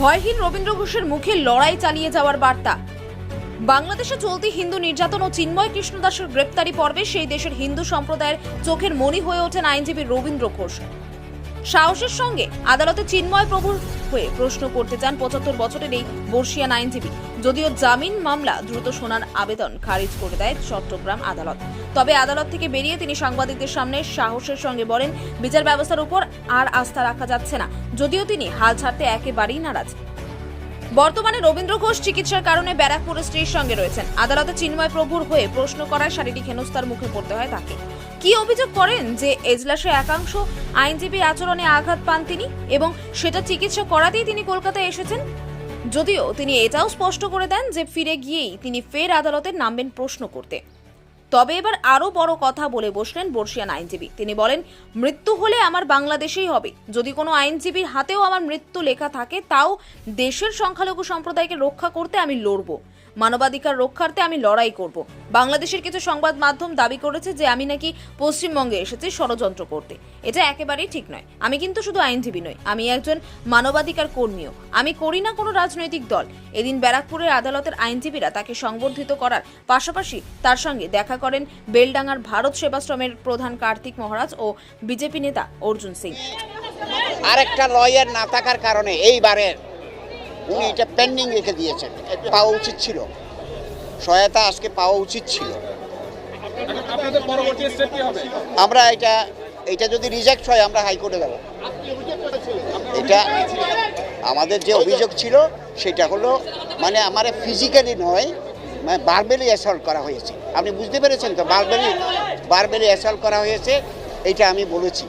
ভয়হীন রবীন্দ্র ঘোষের মুখে লড়াই চালিয়ে যাওয়ার বার্তা। বাংলাদেশে চলতি হিন্দু নির্যাতন ও চিন্ময় কৃষ্ণ দাসের গ্রেপ্তারি পর্বে সেই দেশের হিন্দু সম্প্রদায়ের চোখের মনি হয়ে ওঠেন আইনজীবী রবীন্দ্র ঘোষ। সাহসের সঙ্গে আদালতে চিন্ময় প্রভুর হয়ে প্রশ্ন করতে চান পঁচাত্তর বছরের এই বর্ষিয়ান আইনজীবী। যদিও জামিন মামলা দ্রুত শোনার আবেদন খারিজ করে দেয় চট্টগ্রাম আদালত। তবে আদালত থেকে বেরিয়ে তিনি সাংবাদিকদের সামনে সাহসের সঙ্গে বলেন, বিচার ব্যবস্থার উপর আর আস্থা রাখা যাচ্ছে না। যদিও তিনি হাল ছাড়তে একেবারেই নারাজ। বর্তমানে রবীন্দ্র ঘোষ চিকিৎসার কারণে ব্যারাকপুরের স্ত্রীর সঙ্গে রয়েছেন। আদালতে চিন্ময় প্রভুর হয়ে প্রশ্ন করায় শারীরিক হেনস্থার মুখে পড়তে হয় তাকে। কি অভিযোগ করেন যে এজলাসে একাংশ আইনজীবীর আচরণে আঘাত পান তিনি এবং সেটা চিকিৎসা করাতেই তিনি কলকাতায় এসেছেন? যদিও তিনি এটাও স্পষ্ট করে দেন যে ফিরে গিয়েই তিনি ফের আদালতে নামবেন প্রশ্ন করতে। তবে এবার আরও বড় কথা বলে বসলেন বর্ষিয়ান আইনজীবী। তিনি বলেন, মৃত্যু হলে আমার বাংলাদেশেই হবে। যদি কোনো আইনজীবীর হাতেও আমার মৃত্যু লেখা থাকে, তাও দেশের সংখ্যালঘু সম্প্রদায়কে রক্ষা করতে আমি লড়ব। মানবাধিকার রক্ষার্থে আমি লড়াই করব। বাংলাদেশের কিছু সংবাদ মাধ্যম দাবি করেছে যে আমি নাকি পশ্চিমবঙ্গে এসেছি ষড়যন্ত্র করতে। এটা একেবারেই ঠিক নয়। আমি কিন্তু শুধু আইনজীবী নই, আমি একজন মানবাধিকার কর্মীও। আমি করি না কোনো রাজনৈতিক দল। এদিন ব্যারাকপুরের আদালতের আইনজীবীরা তাকে সংবর্ধিত করার পাশাপাশি তার সঙ্গে দেখা করেন বেলডাঙ্গার ভারত সেবাশ্রমের প্রধান কার্তিক মহারাজ ও বিজেপি নেতা অর্জুন সিং। আরেকটা লয়ার না থাকার কারণে এইবারের উনি এটা পেন্ডিং রেখে দিয়েছেন। পাওয়া উচিত ছিল। সহায়তা আজকে পাওয়া উচিত ছিল। আমরা এটা এটা যদি রিজেক্ট হয় আমরা হাইকোর্টে যাব। এটা আমাদের যে অভিযোগ ছিল সেটা হলো মানে আমার ফিজিক্যালি নয় মানে বারবেলি অ্যাসল্ট করা হয়েছে। আপনি বুঝতে পেরেছেন তো? বারবেলি বারবেলি অ্যাসল্ট করা হয়েছে এটা আমি বলেছি।